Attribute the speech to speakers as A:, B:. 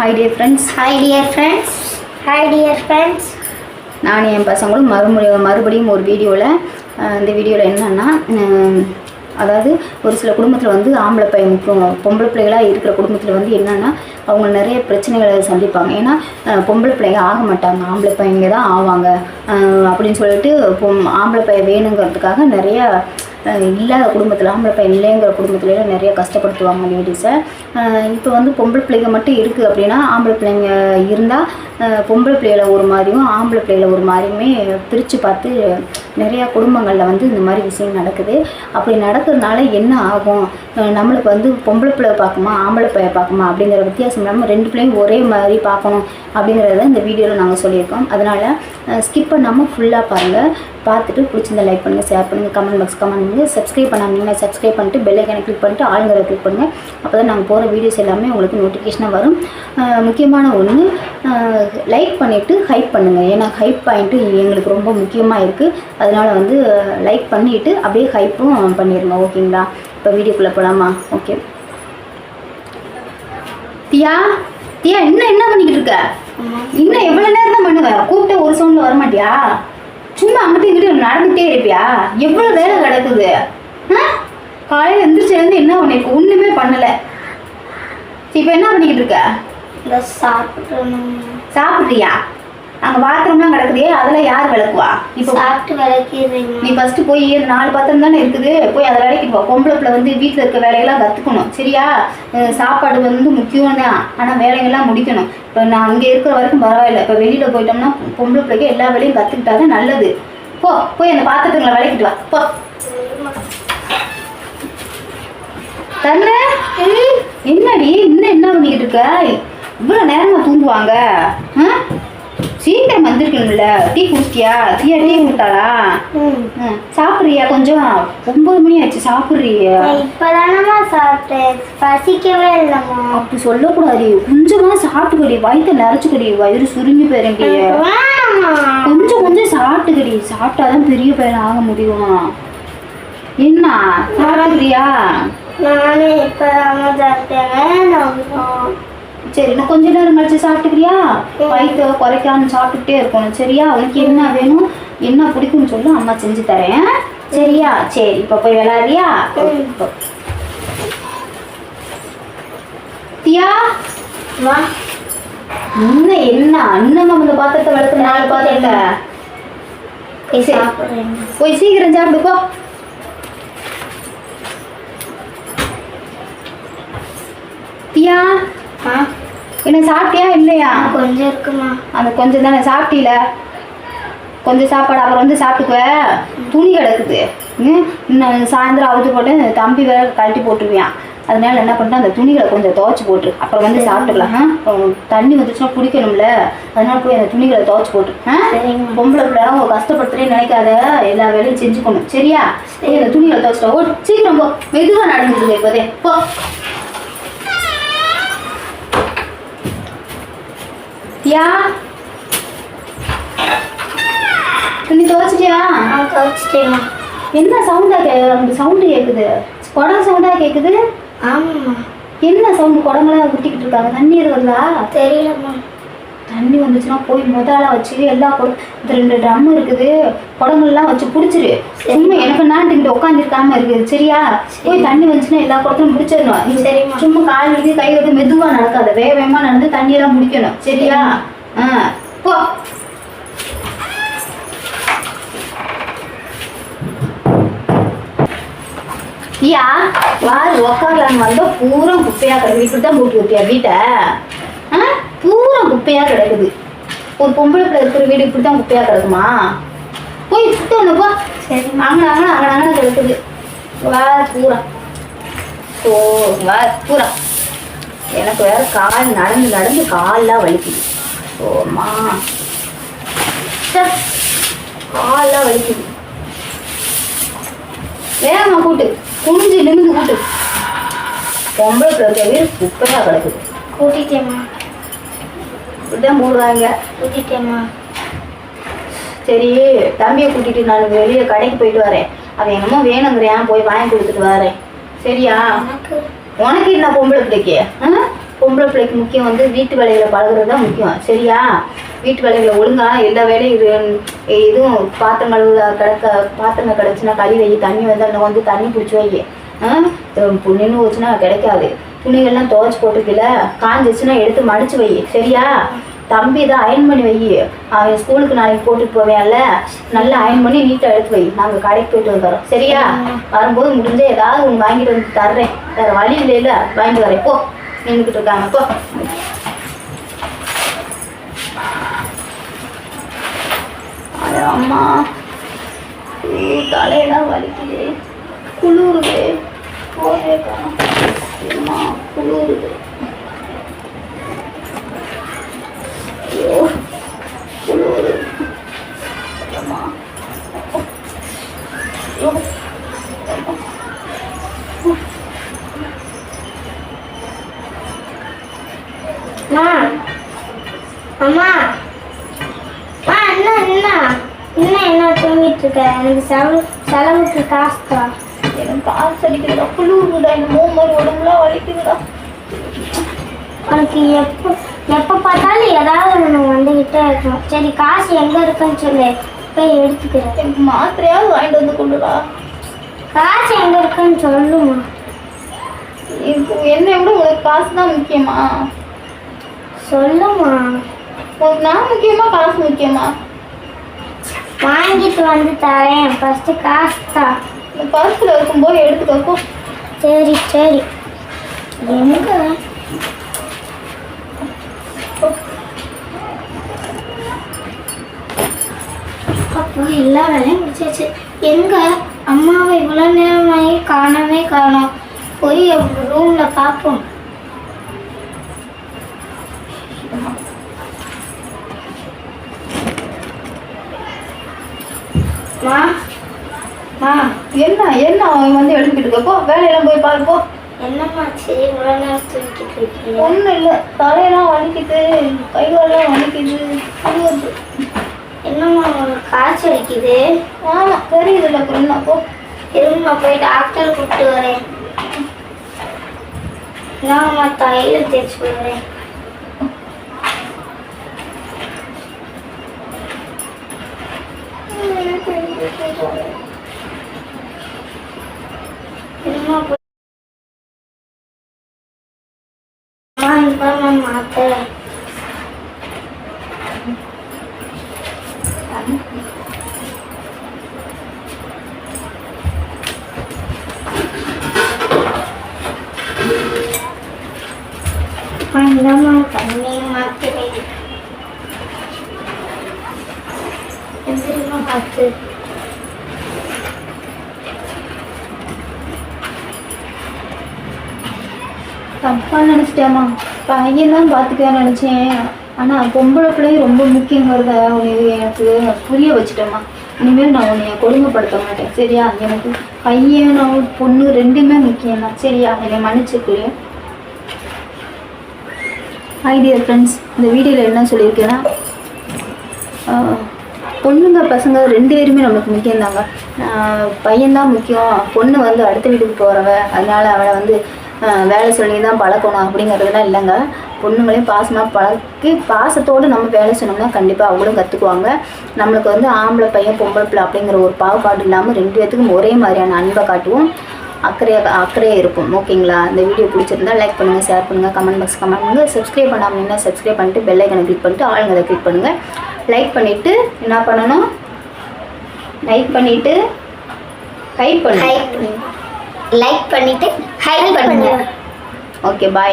A: Hi dear friends
B: hi dear friends hi dear friends
A: நான் என் பசங்களும் மறுமுறை மறுபடியும் ஒரு வீடியோவில் இந்த வீடியோவில் என்னென்னா அதாவது ஒரு சில குடும்பத்தில் வந்து ஆம்பளை பையன் பொம்பளை பிள்ளைகளாக இருக்கிற குடும்பத்தில் வந்து என்னென்னா அவங்க நிறைய பிரச்சனைகளை சந்திப்பாங்க. ஏன்னா பொம்பளை பிள்ளைங்க ஆக மாட்டாங்க. ஆம்பளை பையங்க தான் ஆவாங்க. அப்படின்னு சொல்லிட்டு பொம் ஆம்பளை பையன் வேணுங்கிறதுக்காக நிறைய இல்லாத குடும்பத்தில் ஆம்பளை பையன் இல்லைங்கிற குடும்பத்துலலாம் நிறைய கஷ்டப்படுத்துவாங்க லேடிஸை இப்போ வந்து பொம்பளை பிள்ளைங்க மட்டும் இருக்குது அப்படின்னா ஆம்பளை பிள்ளைங்க இருந்தால் பொம்பளை பிள்ளைகளை ஒரு மாதிரியும் ஆம்பளை பிள்ளைகளை ஒரு மாதிரியுமே பிரித்து பார்த்து நிறையா குடும்பங்களில் வந்து இந்த மாதிரி விஷயம் நடக்குது. அப்படி நடக்கிறதுனால என்ன ஆகும்? நம்மளுக்கு வந்து பொம்பளை பிள்ளை பார்க்குமா ஆம்பளை பிள்ளைய பார்க்குமா அப்படிங்கிற வித்தியாசம் இல்லாமல் ரெண்டு பிள்ளையும் ஒரே மாதிரி பார்க்கணும் அப்படிங்கிறத இந்த வீடியோவில் நாங்கள் சொல்லியிருக்கோம். அதனால் ஸ்கிப் பண்ணாமல் ஃபுல்லாக பாருங்கள் பார்த்துட்டு பிடிச்சிருந்தா லைக் பண்ணுங்கள் ஷேர் பண்ணுங்கள் கமெண்ட் பாக்ஸ் கமெண்ட் பண்ணுங்கள் சப்ஸ்கிரைப் பண்ணாமல் சப்ஸ்கிரைப் பண்ணிட்டு பெல் ஐக்கனை கிளிக் பண்ணிட்டு ஆளுங்களை கிளிக் பண்ணுங்கள் அப்போ தான் நாங்கள் போகிற வீடியோஸ் எல்லாமே உங்களுக்கு நோட்டிஃபிகேஷனாக வரும். முக்கியமான ஒன்று லைக் பண்ணிவிட்டு ஹைப் பண்ணுங்கள் ஏன்னா ஹைப் பாயிண்ட்டு எங்களுக்கு ரொம்ப முக்கியமாக இருக்குது அதனால் வந்து லைக் பண்ணிவிட்டு அப்படியே ஹைப்பும் பண்ணிடுங்க ஓகேங்களா இப்போ வீடியோக்குள்ளே போகலாமா ஓகே தியா? தியா இன்னும் என்ன பண்ணிக்கிட்டு இருக்க? இன்னும் எவ்வளோ நேரம் தான் பண்ணுவேன் கூப்பிட்டு ஒரு சவுண்டில் வர மாட்டியா சும்மா அங்கிட்டு இங்கிட்டு நடந்துகிட்டே இருப்பியா? எவ்வளோ வேலை கிடக்குது ஆ? காலையில் எந்திரிச்சிலேருந்து என்ன பண்ணிருக்க ஒன்றுமே பண்ணலை. இப்போ என்ன பண்ணிக்கிட்டு இருக்க? சாப்பிட்றியா அங்கே பாத்திரம்லாம் கிடக்குதே அதெல்லாம் யார் விளக்குவா? இப்போ
B: சாப்பிட்டு விளக்கிடுறீங்க.
A: நீ ஃபஸ்ட்டு போய் நாலு பாத்திரம் தானே இருக்குது. போய் அதை வேலைக்கு போ. பொம்பளை பிள்ளை வந்து வீட்டில் இருக்க வேலையெல்லாம் கற்றுக்கணும் சரியா? சாப்பாடு வந்து முக்கியம் தான் ஆனால் வேலைகள்லாம் முடிக்கணும். இப்போ நான் இங்கே இருக்கிற வரைக்கும் பரவாயில்ல. இப்போ வெளியில் போயிட்டோம்னா பொம்பளை பிள்ளைக்கு எல்லா வேலையும் கற்றுக்கிட்டா தான் நல்லது. போ போய் அந்த பாத்திரத்துங்களை விளக்கிட்டு வா. போ. தண்ணு என்னடி? இன்னும் என்ன பண்ணிக்கிட்டு இருக்க? இவ்வளோ நேரமா தூங்குவாங்க? ஆ சீக்கிரம் வந்திருக்கணும்ல? டீ குடிச்சிட்டியா? டீயா டீ கொடுத்தாளா? சாப்பிட்றியா? கொஞ்சம் ஒம்பது மணி ஆச்சு சாப்பிட்றியா?
B: இப்பதானம்மா சாப்பிட்டேன். பசிக்கவே இல்லைம்மா.
A: அப்படி சொல்லக்கூடாது. கொஞ்சமா சாப்பிட்டுக்கடி வயிற்ற நிறச்சிக்கடி. வயிறு சுருங்கி
B: வேணாம்மா.
A: கொஞ்சம் கொஞ்சம் சாப்பிட்டுக்கடி. சாப்பிட்டாதான் பெரிய பையன் ஆக முடியும். என்ன? சாப்பிட்றியா?
B: நானே இப்பதாம்மா சாப்பிட்டேன்.
A: சரி இன்னும் கொஞ்ச நேரம் கழிச்சு சாப்பிட்டுக்கிறியா? வயிற்று குறைக்காம சாப்பிட்டுட்டே இருக்கணும். சரியா? உனக்கு என்ன வேணும்? என்ன பிடிக்கும்னு சொல்லு அம்மா செஞ்சு தரேன். சரியா? சரி இப்போ போய் விளையாடுறியா. தியா?
B: வா.
A: இன்னும் என்ன? அண்ணன் அந்த பாத்திரத்தை விளக்கு நாலு பாத்திரத்தை?
B: போய்
A: சீக்கிரம் சாப்பிடு போ. தியா?
B: ஆ?
A: என்ன சாப்பிட்டியா இல்லையா?
B: கொஞ்சம் இருக்குமா.
A: அந்த கொஞ்சம் தானே சாப்பிட்டீல? கொஞ்சம் சாப்பாடு அப்புறம் வந்து சாப்பிட்டுக்குவ? துணி கிடக்குது. இன்னும் சாயந்தரம் அவுத்து போட்டு தம்பி வேற கழட்டி போட்டுருவியான் அதனால என்ன பண்ணிட்டேன் அந்த துணிகளை கொஞ்சம் துவைச்சு போட்டுரு அப்புறம் வந்து சாப்பிட்டுக்கலாம். தண்ணி வந்துச்சுன்னா குடிக்கணும்ல. அதனால போய் அந்த துணிகளை துவைச்சு போட்டு ஆ?
B: சரிங்கம்மா.
A: பொம்பளை பிள்ளை அவங்க கஷ்டப்படுத்துறேன்னு நினைக்காத. எல்லா வேலையும் செஞ்சுக்கணும் சரியா? சரி அந்த துணிகளை துவைச்சிட்டா ஓ சீக்கிரம் போ. மெதுவாக நடந்துருக்கு இப்போதே போ. தியா துணி துவைச்சிட்டியா
B: நான் துவைச்சிட்டேம்மா
A: என்ன சவுண்டா கே சவுண்டு கேட்குது குடம் சவுண்டா கேட்குது
B: ஆமாம்மா.
A: என்ன சவுண்டு குடங்களாம் குட்டிக்கிட்டு இருக்காங்க? தண்ணி வருதா?
B: தெரியலம்மா.
A: தண்ணி வந்துச்சுன்னா போய் முதல்ல வச்சு எல்லா குடம் இந்த ரெண்டு ட்ரம் இருக்குது குடங்கள்லாம் வச்சு பிடிச்சிரு. சும்மா எனக்கு நான் இங்கிட்ட உட்காந்துருக்காம இருக்குது சரியா? போய் தண்ணி வந்துச்சுன்னா எல்லா குடத்தையும் பிடிச்சிடணும். நீ
B: சரிம்மா.
A: சும்மா கால் விட்டு கை விட்டு மெதுவாக நடக்காத. வேக வேகமாக நடந்து தண்ணியெல்லாம் முடிக்கணும். சரியா? ஆ போ. ஐயா வாரு உக்காரலான்னு வந்தா பூரா குப்பையா கிடக்குது. இப்படி தான் போட்டு வைப்பியா வீட்டை? ஆ? பூரா குப்பையா கிடக்குது. ஒரு பொம்பளை பிள்ளை இருக்கிற வீடு இப்படி தான் குப்பையா கிடக்குமா? போய் சுத்தம் போ.
B: சரி.
A: அங்கே அங்கே அங்கே அங்கே கிடக்குது. வா பூரா. ஓ வா பூரா. எனக்கு வேற கால் நடந்து நடந்து கால்லாம் வலிக்குது. ஓமா ச்சே, கால்லாம் வலிக்குது. வேகமா கூட்டு. குனிஞ்சு நிமிந்து கூட்டு. பொம்பளை பிள்ளை வீடு குப்பையாக கிடக்குது.
B: கூட்டிட்டேம்மா.
A: இப்படிதான் போடுவாங்க
B: கூட்டிட்டேம்மா.
A: சரி தம்பியை கூட்டிட்டு நான் வெளியே கடைக்கு போயிட்டு வரேன். அவன் என்னமோ வேணுங்கிறேன் போய் வாங்கி கொடுத்துட்டு வரேன். சரியா? உனக்கு? என்ன பொம்பளை பிள்ளைக்கு? ஆ? பொம்பளை பிள்ளைக்கு முக்கியம் வந்து வீட்டு வேலைகளை பழகுறது தான் முக்கியம். சரியா? வீட்டு வேலைகளை ஒழுங்கா எல்லா வேலையும் இது இதுவும் பாத்திரம் கிடக்க பாத்திரங்கள் கிடச்சுன்னா கழுவி தண்ணி வந்து அதில் வந்து தண்ணி பிடிச்சி வை. நின்று வச்சுன்னா கிடைக்காது. துணிகள்லாம் துவைச்சி போட்டுக்கல. காஞ்சிச்சுன்னா எடுத்து மடிச்சு வை. சரியா? தம்பி தான் அயன் பண்ணி வை. அவன் ஸ்கூலுக்கு நாளைக்கு போட்டுட்டு போவேன்ல. நல்லா அயன் பண்ணி நீட்டாக எடுத்து வை. நாங்கள் கடைக்கு போயிட்டு வந்துடுறோம். சரியா? வரும்போது முடிஞ்ச ஏதாவது ஒன்று வாங்கிட்டு வந்து தர்றேன். வேறு வழி இல்லையில வாங்கிட்டு வரேன். போ. நின்றுக்கிட்டு இருக்காங்க. போ. அம்மா. தலையெல்லாம் வலிக்குது. குளிருது. போயே அம்மா. குளிருது அம்மா. ஐயோ
B: என்ன என்ன என்ன என்ன தூங்கிட்டு இருக்க. எனக்கு செலவு செலவுக்கு காசு தான்
A: எனக்கு காசு அடிக்குதுடா. குளிருதுடா. இந்த மூமர் உடம்புலாம் வலிக்குதுடா.
B: உனக்கு எப்போ எப்போ பார்த்தாலும் ஏதாவது ஒன்று வந்துக்கிட்டே இருக்கும். சரி காசு எங்கே இருக்குன்னு சொல்லு. போய் எடுத்துக்கிறேன்.
A: எனக்கு மாத்திரையாவது வாங்கிட்டு வந்து கொண்டுடா
B: காசு எங்கே இருக்குன்னு சொல்லுமா.
A: என்னை விட உனக்கு காசு தான் முக்கியமா?
B: சொல்லுமா.
A: உனக்கு நான் முக்கியமா காசு முக்கியமா?
B: வாங்கிட்டு வந்து தரேன். ஃபஸ்ட்டு காசு தான்.
A: இந்த இருக்கும்போது எடுத்து வைப்போம்.
B: சரி சரி. எங்க? அப்போ எல்லா வேலையும் முடிச்சாச்சு. எங்க? அம்மாவை இவ்வளோ நேரமாகி காணவே காணோம். போய் ரூமில் ரூம்ல பார்ப்போம். மா மா.
A: என்ன என்ன அவன் வந்து எடுத்துக்கிட்டு இருக்கப்போ வேலையெல்லாம் போய் பாருப்போ
B: என்னம்மாச்சு இவ்வளோ நேரம் தூக்கிட்டு இருக்கீங்க.
A: ஒன்றும் இல்லை. தலையெல்லாம் வலிக்குது. கை காலெல்லாம் வலிக்குது
B: என்னம்மா உங்களுக்கு காய்ச்சல் அடிக்குது?
A: ஆமாம் தெரியுதுல்ல அப்புறம் என்ன போ.
B: இருமா போய் டாக்டர் கூப்பிட்டு வரேன். நாங்கம்மா தையல் தேய்ச்சி விடுறேன் இருமா போய் அம்மா இப்போ மாத்தேன் அந்தம்மா தண்ணி மாத்துறேன் எந்திரமா பார்த்து
A: தப்பாக நினச்சிட்டேம்மா பையன் தான் பார்த்துக்கன்னு நினச்சேன். ஆனால் பொம்பளை பிள்ளையும் ரொம்ப முக்கியங்கிறத உனக்கு எனக்கு புரிய வச்சுட்டேம்மா. இனிமேல் நான் உன்னை கொடுமைப்படுத்த மாட்டேன். சரியா? எனக்கு பையன் பொண்ணு ரெண்டுமே முக்கியம் தான் சரியா? என்னை மன்னிச்சுக்கு. ஹாய் டியர் ஃப்ரெண்ட்ஸ் இந்த வீடியோவில் என்ன சொல்லியிருக்கேன்னா பொண்ணுங்க பசங்க ரெண்டு பேருமே நம்மளுக்கு முக்கியம்தாங்க. பையன்தான் முக்கியம். பொண்ணு வந்து அடுத்த வீட்டுக்கு போகிறவ அதனால் அவளை வந்து வேலை சொல்லி தான் பழக்கணும் அப்படிங்கிறதுலாம் இல்லைங்க. பொண்ணுங்களையும் பாசமாக பழக்கி பாசத்தோடு நம்ம வேலை சொன்னோம்னா கண்டிப்பாக அவங்களும் கற்றுக்குவாங்க நம்மளுக்கு வந்து ஆம்பளை பையன் பொம்பளை பிள்ளை அப்படிங்கிற ஒரு பாகுபாடு இல்லாமல் ரெண்டு பேத்துக்கும் ஒரே மாதிரியான அன்பை காட்டுவோம். அக்கறையாக அக்கறையாக இருக்கும் ஓகேங்களா? இந்த வீடியோ பிடிச்சிருந்தா லைக் பண்ணுங்கள் ஷேர் பண்ணுங்கள் கமெண்ட் பாக்ஸ் கமெண்ட் பண்ணுங்கள் சப்ஸ்கிரைப் பண்ணாமல் சப்ஸ்கிரைப் பண்ணிட்டு பெல் ஐக்கனை கிளிக் பண்ணிட்டு ஆளுங்க கிளிக் பண்ணுங்கள் லைக் பண்ணிவிட்டு என்ன பண்ணணும்? லைக் பண்ணிவிட்டு டைப் பண்ணுங்க.
B: லைக் பண்ணிட்டு ஹைட் பண்ணுங்க.
A: Okay bye